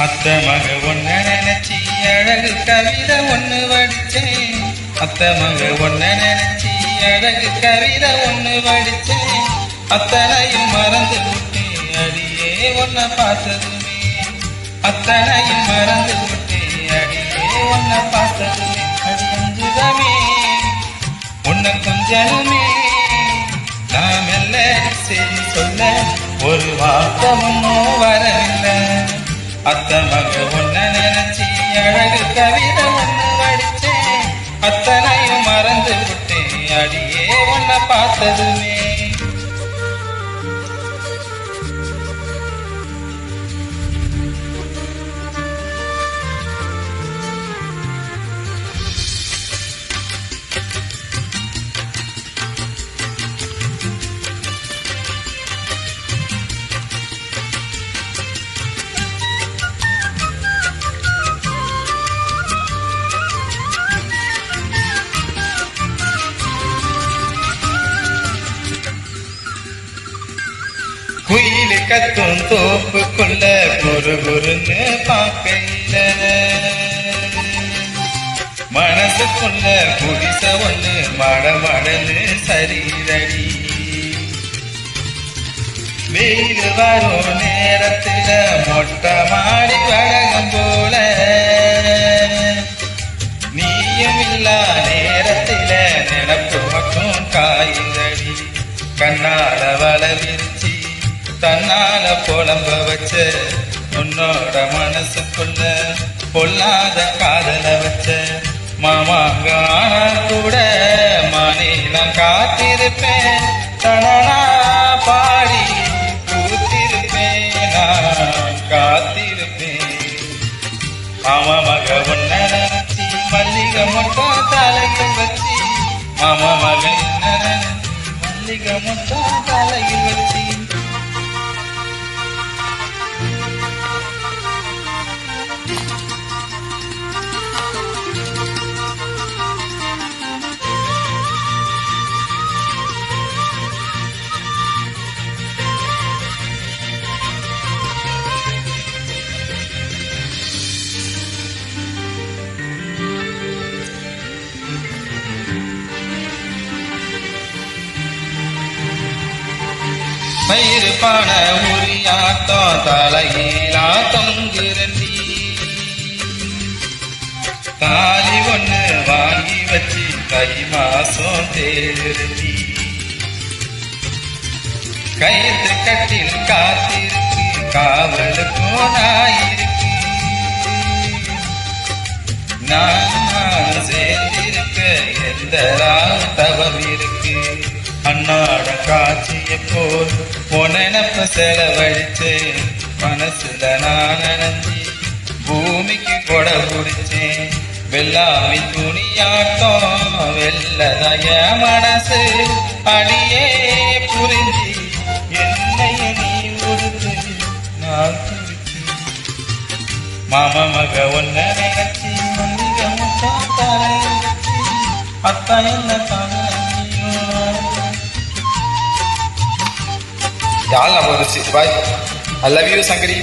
அத்த மக ஒன்ன நினைச்சி அழகு கவிதை ஒண்ணு வடிச்சேன். அத்த மக ஒன்ன நினைச்சி அழகு கவிதை ஒண்ணு வடிச்சேன். அத்தனையும் மறந்து விட்டேன் அடியே ஒன்ன பார்த்ததுமே. அத்தனையும் மறந்து விட்டேன் அடியே ஒன்ன பார்த்ததுமே. அது கொஞ்சமே ஒன்ன கொஞ்சமே. நாம் மெல்ல செய்தி சொல்ல ஒரு வார்த்தமும் வரவில்லை. அத்த மக ஒன்ன நினைச்சி அழகு கவிதை ஒன்று வடிச்சேன் அத்தனையும் மறந்து விட்டேன் அடியே ஒன்ன பார்த்ததுமே. கத்தும் தோப்புக்குள்ள குரு குருன்னு பார்க்கையில மனசுக்குள்ள குடிச ஒண்ணு மட மடன்னு சரீரடி. வெயில் வரும் நேரத்துல மொட்டை மாடி வழங்கும் போல. நீயும் இல்லா நேரத்துல நினப்பு மட்டும் காயுதடி கண்ணால வள தன்னால புலம்ப வச்ச உன்னோட மனசுக்குள்ள பொல்லாத காதல வச்ச மாமாங்க ஆனா கூட மானே காத்திருப்பேன். தனனா பாடி கூத்திருப்பேன் நான் காத்திருப்பேன். மாமா மக ஒன்ன நினைச்சி மல்லிகை மட்டும் தலையில் வச்சு. மாமா மகன் என்ன நினைச்சி மல்லிகை மட்டும் தலையில் வச்சு. மயிறு பான உரியாட்டம் தலையிலா தொங்குரண்டி தாலி ஒண்ணு வாங்கி வச்சு கை மாசம் தேருந்தி கயிறு கட்டில் காத்திருக்கு காவலுக்கும் நாயிருக்கு. நான் சேர்ந்திருக்க எந்த தவம் இருக்கு? அன்னாட காட்சியை போல் உனப்ப செலவழிச்சு மனசுல நான் நனைஞ்சி பூமிக்கு கொடை பிடிச்சேன் வெள்ளாமி துணியாட்டம் வெள்ளதய மனசு அடியே புரிஞ்சு என்னைய நீ உடுத்து நான் துடிச்சு மக ஒன்ன நினைச்சி அத்தா என்ன தாங்க யாழ் நம்ம வந்துச்சு பாய் ஐ லவ் யூ சங்கரி